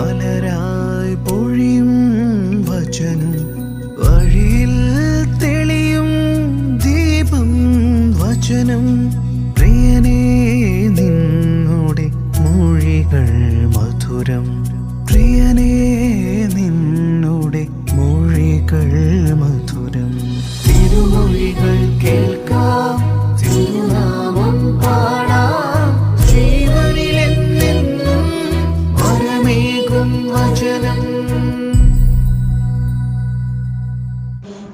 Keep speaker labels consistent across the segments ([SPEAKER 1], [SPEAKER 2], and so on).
[SPEAKER 1] மலர்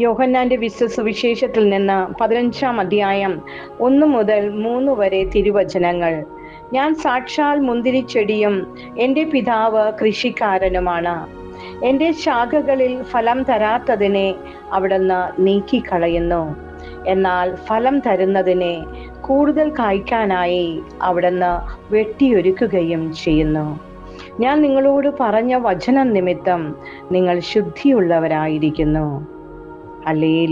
[SPEAKER 2] യോഹന്നാന്റെ വിശ്വസുവിശേഷത്തിൽ നിന്ന് പതിനഞ്ചാം അധ്യായം ഒന്ന് മുതൽ മൂന്ന് വരെ തിരുവചനങ്ങൾ. ഞാൻ സാക്ഷാൽ മുന്തിരിച്ചെടിയും എന്റെ പിതാവ് കൃഷിക്കാരനുമാണ്. എന്റെ ശാഖകളിൽ ഫലം തരാത്തതിനെ അവിടുന്ന് നീക്കിക്കളയുന്നു. എന്നാൽ ഫലം തരുന്നതിനെ കൂടുതൽ കായ്ക്കാനായി അവിടുന്ന് വെട്ടിയൊരുക്കുകയും ചെയ്യുന്നു. ഞാൻ നിങ്ങളോട് പറഞ്ഞ വചനം നിമിത്തം നിങ്ങൾ ശുദ്ധിയുള്ളവരായിരിക്കുന്നു. അലേ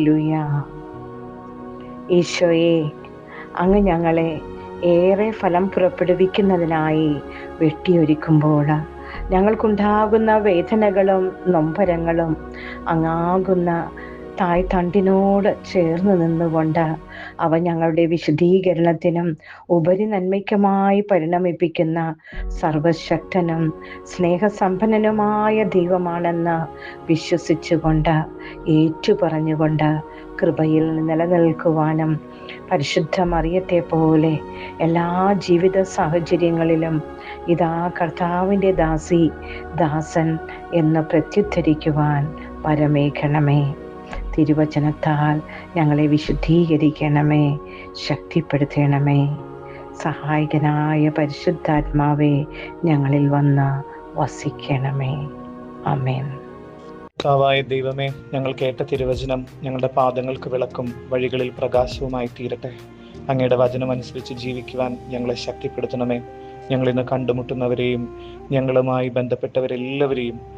[SPEAKER 2] ഈശോയെ അങ്ങ് ഞങ്ങളെ ഏറെ ഫലം പുറപ്പെടുവിക്കുന്നതിനായി വെട്ടിയൊരുക്കുമ്പോൾ ഞങ്ങൾക്കുണ്ടാകുന്ന വേദനകളും നൊമ്പരങ്ങളും അങ്ങാകുന്ന തായ് തണ്ടിനോട് ചേർന്ന് നിന്നുകൊണ്ട് അവ ഞങ്ങളുടെ വിശദീകരണത്തിനും ഉപരി നന്മയ്ക്കുമായി പരിണമിപ്പിക്കുന്ന സർവശക്തനും സ്നേഹസമ്പന്നനുമായ ദൈവമാണെന്ന് വിശ്വസിച്ചുകൊണ്ട് ഏറ്റുപറഞ്ഞുകൊണ്ട് കൃപയിൽ നിലനിൽക്കുവാനും പരിശുദ്ധ മറിയത്തെ പോലെ എല്ലാ ജീവിത സാഹചര്യങ്ങളിലും ഇതാ കർത്താവിന്റെ ദാസി ദാസൻ എന്ന് പ്രത്യുദ്ധരിക്കുവാൻ പരമേഖണമേ തിരുവചനത്താൽ ഞങ്ങളെ വിശുദ്ധീകരിക്കണമേ ശക്തിപ്പെടുത്തണമേ. സഹായകനായ പരിശുദ്ധാത്മാവെ ഞങ്ങളിൽ വന്ന് വസിക്കണമേ. അമേൻ
[SPEAKER 3] കർത്താവായ ദൈവമേ ഞങ്ങൾ കേട്ട തിരുവചനം ഞങ്ങളുടെ പാദങ്ങൾക്ക് വിളക്കും വഴികളിൽ പ്രകാശവുമായി തീരട്ടെ. അങ്ങയുടെ വചനം അനുസരിച്ച് ജീവിക്കുവാൻ ഞങ്ങളെ ശക്തിപ്പെടുത്തണമേ. ഞങ്ങൾ ഇന്ന് കണ്ടുമുട്ടുന്നവരെയും ഞങ്ങളുമായി ബന്ധപ്പെട്ടവരെല്ലാവരെയും